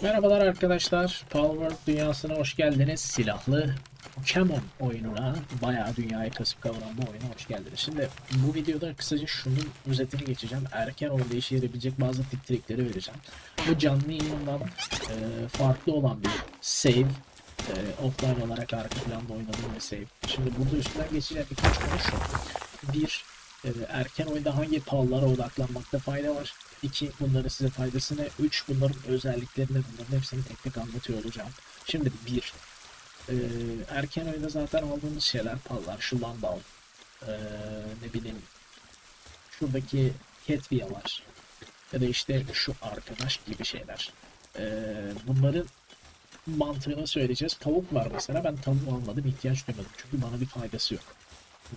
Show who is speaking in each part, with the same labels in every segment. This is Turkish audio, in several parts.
Speaker 1: Merhabalar arkadaşlar. Power dünyasına hoş geldiniz. Silahlı Pokemon oyununa bayağı dünyayı kasıp kavuran bu oyuna hoş geldiniz. Şimdi bu videoda kısaca şunun özetini geçeceğim. Erken oyunda işe yarayabilecek bazı trikleri vereceğim. Bu canlı yayından e, farklı olan bir save. E, offline olarak arka planda oynadığım bir save. Şimdi burada üstünden geçeceğim birkaç konu şu. Bir, erken oyunda hangi pallara odaklanmakta fayda var? 2. Bunların size faydası ne? 3. Bunların özelliklerini bunların hepsini tek tek anlatıyor olacağım. Şimdi 1. erken oyunda zaten aldığımız şeyler pallar. Şu Landau. E, ne bileyim. Şuradaki Ketvia var. Ya da işte şu arkadaş gibi şeyler. E, bunların mantığını söyleyeceğiz. Tavuk var mesela. Ben tavuk almadım. ihtiyaç duymadım. Çünkü bana bir faydası yok.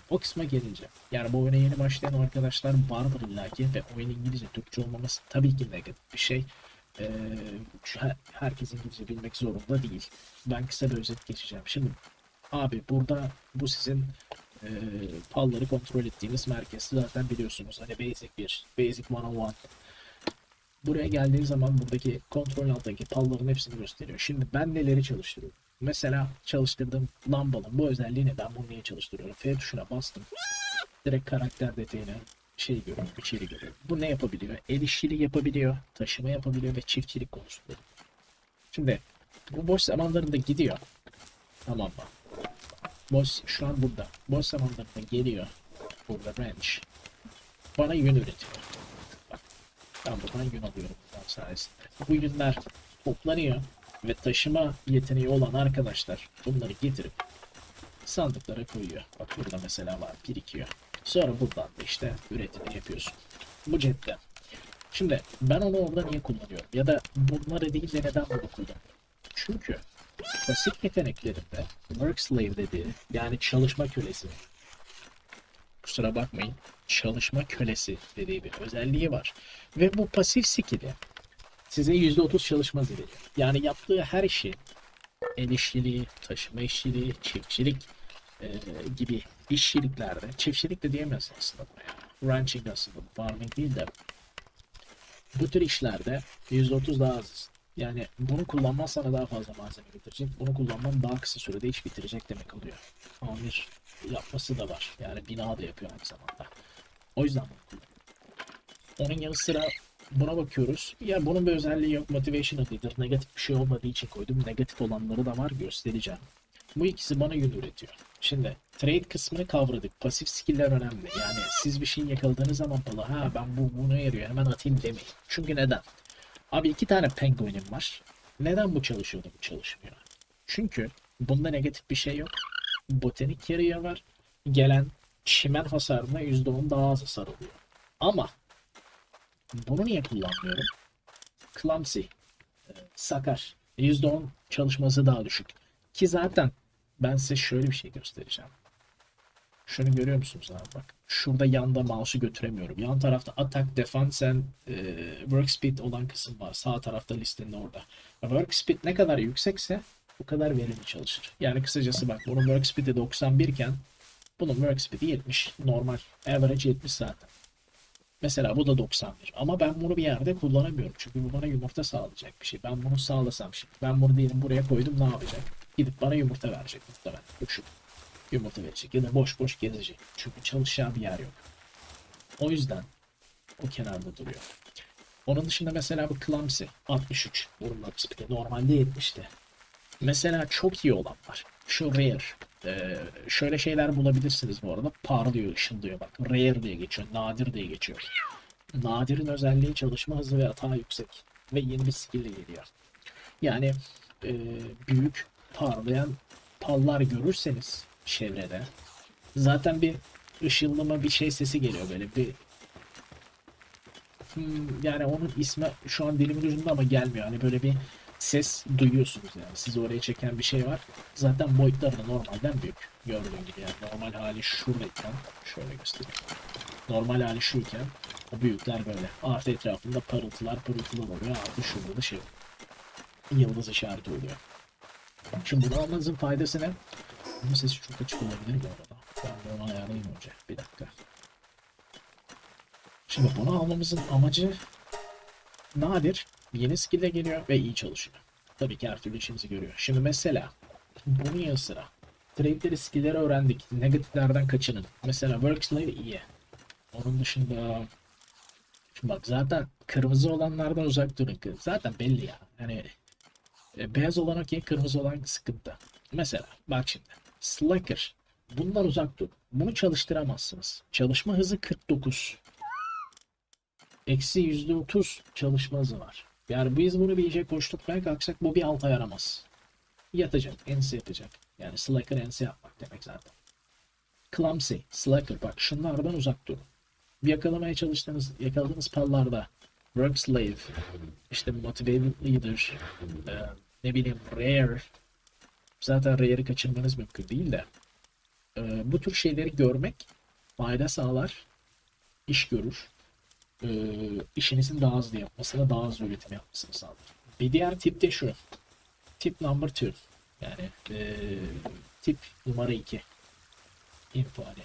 Speaker 1: O kısma gelince. Yani bu oyuna yeni başlayan arkadaşlar vardır illaki ve oyun İngilizce, Türkçe olmaması tabii ki negatif bir şey. Ee, herkes İngilizce bilmek zorunda değil. Ben kısa bir özet geçeceğim. Şimdi abi burada bu sizin e, palları kontrol ettiğiniz merkez zaten biliyorsunuz. Hani basic bir, basic 101. Buraya geldiği zaman buradaki kontrol altındaki palların hepsini gösteriyor. Şimdi ben neleri çalıştırıyorum? Mesela çalıştırdığım lambanın bu özelliği ne? Ben bunu niye çalıştırıyorum? F tuşuna bastım. Direkt karakter detayını şey görüyorum, içeri görüyorum. Bu ne yapabiliyor? El işçiliği yapabiliyor, taşıma yapabiliyor ve çiftçilik konusunda. Şimdi bu boş zamanlarında gidiyor. Tamam mı? Boş şu an burada. Boş zamanlarında geliyor. Burada ranch. Bana yün üretiyor. Bak. Ben buradan yün alıyorum bundan sayesinde. Bu yünler toplanıyor ve taşıma yeteneği olan arkadaşlar bunları getirip sandıklara koyuyor. Bak burada mesela var birikiyor. Sonra buradan da işte üretimini yapıyorsun. Bu cepte. Şimdi ben onu orada niye kullanıyorum? Ya da bunları değil de neden bunu kullanıyorum? Çünkü pasif yeteneklerinde work slave dediği yani çalışma kölesi kusura bakmayın çalışma kölesi dediği bir özelliği var. Ve bu pasif skill'i size %30 çalışma veriyor. Yani yaptığı her işi el işçiliği, taşıma işçiliği, çiftçilik e, gibi işçiliklerde, çiftçilik de diyemez aslında buraya. Ranching aslında, farming değil de bu tür işlerde %30 daha az. Yani bunu kullanman sana daha fazla malzeme getirecek. Bunu kullanman daha kısa sürede iş bitirecek demek oluyor. Amir yapması da var. Yani bina da yapıyor aynı zamanda. O yüzden bunu kullanıyorum. Onun yanı sıra buna bakıyoruz. Ya bunun bir özelliği yok. Motivation leader. Negatif bir şey olmadığı için koydum. Negatif olanları da var. Göstereceğim. Bu ikisi bana yün üretiyor. Şimdi trade kısmını kavradık. Pasif skill'ler önemli. Yani siz bir şey yakaladığınız zaman bana ha ben bu buna yarıyor hemen atayım demeyin. Çünkü neden? Abi iki tane penguinim var. Neden bu çalışıyor da bu çalışmıyor? Çünkü bunda negatif bir şey yok. Botanik yarıya var. Gelen çimen hasarına %10 daha az hasar oluyor. Ama bunu niye kullanmıyorum? Clumsy. e, Sakar. %10 çalışması daha düşük. Ki zaten ben size şöyle bir şey göstereceğim. Şunu görüyor musunuz abi bak. Şurada yanda mouse'u götüremiyorum. Yan tarafta attack, defense and e, work speed olan kısım var. Sağ tarafta listenin orada. Work speed ne kadar yüksekse bu kadar verimli çalışır. Yani kısacası bak bunun work speed'i 91 iken bunun work speed'i 70. Normal. Average 70 zaten. Mesela bu da 91. Ama ben bunu bir yerde kullanamıyorum. Çünkü bu bana yumurta sağlayacak bir şey. Ben bunu sağlasam şimdi. Ben bunu diyelim buraya koydum ne yapacak? Gidip bana yumurta verecek muhtemelen. Şu yumurta verecek. Ya da boş boş gezecek. Çünkü çalışacağı bir yer yok. O yüzden o kenarda duruyor. Onun dışında mesela bu Clumsy 63 burunla speed'i. Normalde 70'ti. Mesela çok iyi olan var. Şu Rare. Ee, şöyle şeyler bulabilirsiniz bu arada. Parlıyor, ışıldıyor bak. Rare diye geçiyor. Nadir diye geçiyor. Nadir'in özelliği çalışma hızı ve hata yüksek. Ve yeni bir skill geliyor. Yani e, büyük parlayan pallar görürseniz çevrede zaten bir ışıldama bir şey sesi geliyor böyle bir Hmm, yani onun ismi şu an dilimin ucunda ama gelmiyor. Hani böyle bir ses duyuyorsunuz yani. Sizi oraya çeken bir şey var. Zaten boyutları da normalden büyük. Gördüğün gibi yani. Normal hali şuradayken şöyle göstereyim. Normal hali şuyken o büyükler böyle. Artı etrafında parıltılar pırıltılar oluyor. Artı şurada da şey yıldız işareti oluyor. Şimdi bunu almanızın faydası ne? Bunun sesi çok açık olabilir bu arada. Ben de onu ayarlayayım önce. Bir dakika. Şimdi bunu almamızın amacı nadir Yeni skill geliyor ve iyi çalışıyor. Tabii ki her türlü işimizi görüyor. Şimdi mesela bunun yanı sıra trade'leri, skill'leri öğrendik. Negatiflerden kaçının. Mesela Workslave iyi. Onun dışında Şimdi bak zaten kırmızı olanlardan uzak durun. Zaten belli ya. Yani e, beyaz olan okey, kırmızı olan sıkıntı. Mesela bak şimdi. Slacker. Bundan uzak dur. Bunu çalıştıramazsınız. Çalışma hızı 49. Eksi %30 çalışma hızı var. Yani biz bunu bir iyice koşturmaya kalksak bu bir alta yaramaz. Yatacak, ense yapacak. Yani slacker ense yapmak demek zaten. Clumsy, slacker bak şunlardan uzak durun. Yakalamaya çalıştığınız, yakaladığınız pallarda Work Slave, işte Motivated Leader, e, ne bileyim Rare, zaten Rare'i kaçırmanız mümkün değil de e, bu tür şeyleri görmek fayda sağlar, iş görür, e, işinizin daha hızlı yapmasına, daha hızlı üretim yapmasını sağlar. Bir diğer tip de şu, tip number two, yani e, tip numara 2 info hani.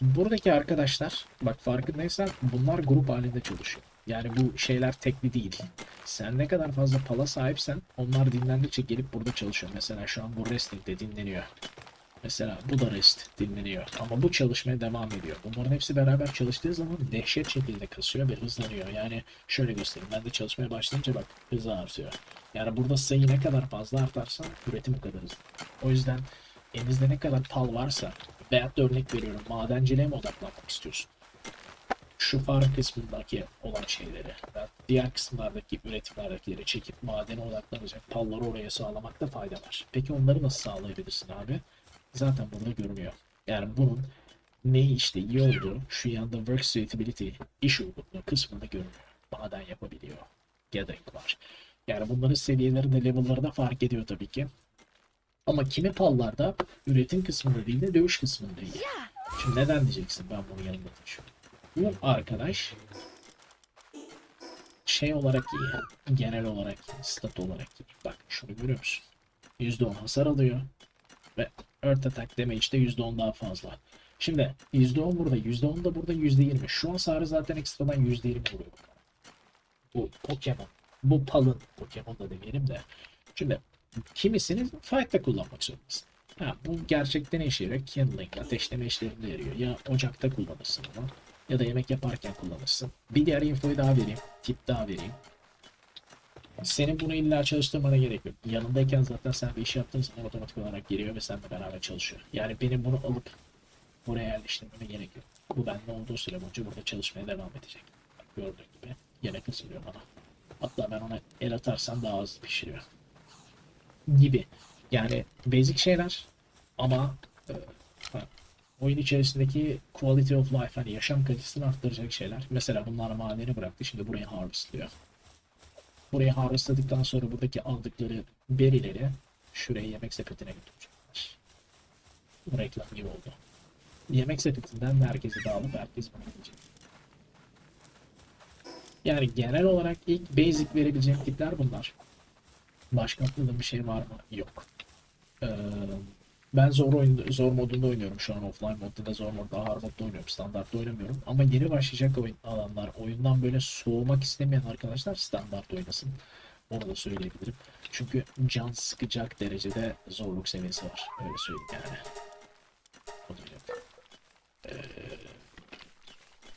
Speaker 1: Buradaki arkadaşlar bak farkındaysan bunlar grup halinde çalışıyor. Yani bu şeyler tekli değil. Sen ne kadar fazla pala sahipsen onlar dinlendikçe gelip burada çalışıyor. Mesela şu an bu resting'de dinleniyor. Mesela bu da rest dinleniyor. Ama bu çalışmaya devam ediyor. Bunların hepsi beraber çalıştığı zaman dehşet şekilde kasıyor ve hızlanıyor. Yani şöyle göstereyim. Ben de çalışmaya başlayınca bak hızı artıyor. Yani burada sayı ne kadar fazla artarsa üretim o kadar hızlı. O yüzden elinizde ne kadar pal varsa veyahut da örnek veriyorum madenciliğe mi odaklanmak istiyorsun? Şu farm kısmındaki olan şeyleri diğer kısımlardaki üretimlerdekileri çekip madene odaklanacak palları oraya sağlamakta fayda var. Peki onları nasıl sağlayabilirsin abi? Zaten burada görünüyor. Yani bunun neyi işte iyi olduğu şu yanda work suitability iş uygunluğu kısmında görünüyor. Maden yapabiliyor. Gathering var. Yani bunların seviyeleri de level'ları da fark ediyor tabii ki. Ama kimi pallarda üretim kısmında değil de dövüş kısmında iyi. Şimdi neden diyeceksin ben bunu yanımda taşıyorum. Bu arkadaş şey olarak iyi. Genel olarak iyi. Stat olarak iyi. Bak şunu görüyor musun? %10 hasar alıyor. Ve Earth Attack damage de %10 daha fazla. Şimdi %10 burada, %10 da burada, %20. Şu hasarı zaten ekstradan %20 vuruyor. Bu Pokemon. Bu palın Pokemon da demeyelim de. Şimdi kimisini fight'ta kullanmak zorundasın. Ha, bu gerçekten işe yarıyor? Kindling, ateşleme işlerinde yarıyor. Ya ocakta kullanırsın onu ya da yemek yaparken kullanırsın. Bir diğer infoyu daha vereyim. Tip daha vereyim. Senin bunu illa çalıştırmana gerek yok. Yanındayken zaten sen bir iş yaptığın zaman otomatik olarak giriyor ve seninle beraber çalışıyor. Yani benim bunu alıp buraya yerleştirmeme gerek yok. Bu bende olduğu süre boyunca burada çalışmaya devam edecek. Gördüğün gibi yemek ısırıyor bana. Hatta ben ona el atarsam daha hızlı pişiriyor. Gibi. Yani basic şeyler ama e, oyun içerisindeki quality of life hani yaşam kalitesini arttıracak şeyler. Mesela bunlar madeni bıraktı şimdi buraya harvestliyor. Buraya harvestladıktan sonra buradaki aldıkları berileri şuraya yemek sepetine götürecekler. Bu reklam gibi oldu. Yemek sepetinden herkesi dağılıp herkes bunu yiyecek. Yani genel olarak ilk basic verebileceğim tipler bunlar. Başka aklında bir şey var mı? Yok. Ee, ben zor oyun, zor modunda oynuyorum şu an offline modda da zor modda hard modda oynuyorum standartta oynamıyorum ama yeni başlayacak oyun alanlar oyundan böyle soğumak istemeyen arkadaşlar standart oynasın onu da söyleyebilirim çünkü can sıkacak derecede zorluk seviyesi var öyle söyleyeyim yani. Ee,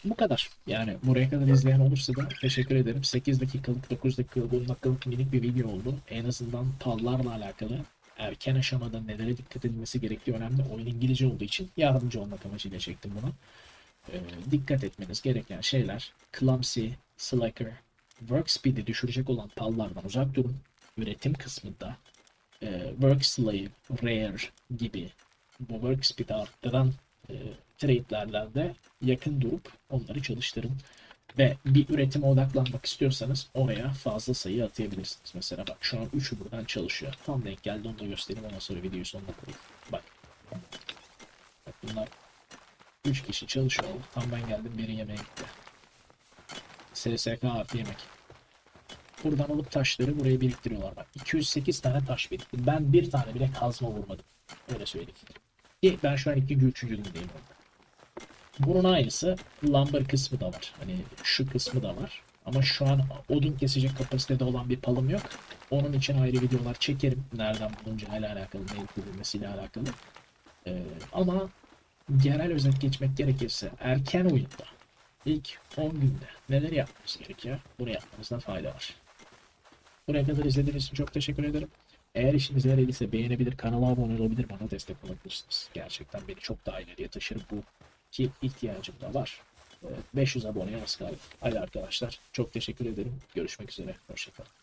Speaker 1: bu kadar. Yani buraya kadar izleyen olursa da teşekkür ederim. 8 dakikalık, 9 dakikalık, 10 dakikalık minik bir video oldu. En azından pallarla alakalı erken aşamada nelere dikkat edilmesi gerektiği önemli. Oyun İngilizce olduğu için yardımcı olmak amacıyla çektim bunu. Ee, dikkat etmeniz gereken şeyler Clumsy, Slacker, Work Speed'i düşürecek olan pallardan uzak durun. Üretim kısmında e, Work Slave, Rare gibi bu Work Speed'i arttıran e, trade'lerle de yakın durup onları çalıştırın. Ve bir üretime odaklanmak istiyorsanız oraya fazla sayı atayabilirsiniz. Mesela bak şu an 3'ü buradan çalışıyor. Tam denk geldi onu da göstereyim ondan sonra videoyu sonuna koyayım. Bak. Bak bunlar 3 kişi çalışıyor. Tam ben geldim biri yemeğe gitti. SSK artı yemek. Buradan alıp taşları buraya biriktiriyorlar. Bak 208 tane taş birikti. Ben bir tane bile kazma vurmadım. Öyle söyleyeyim. Ki ben şu an 2. 3. gündeyim orada. Bunun aynısı lumber kısmı da var. Hani şu kısmı da var. Ama şu an odun kesecek kapasitede olan bir palım yok. Onun için ayrı videolar çekerim. Nereden bulunacağıyla alakalı, ne yüklenilmesiyle alakalı. Ee, ama genel özet geçmek gerekirse erken oyunda ilk 10 günde neler yapmamız gerekiyor? Bunu yapmamızda fayda var. Buraya kadar izlediğiniz için çok teşekkür ederim. Eğer işinize yararlıysa beğenebilir, kanala abone olabilir, bana destek olabilirsiniz. Gerçekten beni çok daha ileriye taşır bu ki ihtiyacım da var. Ee, 500 aboneye az kaldı. Hadi arkadaşlar çok teşekkür ederim. Görüşmek üzere. Hoşçakalın.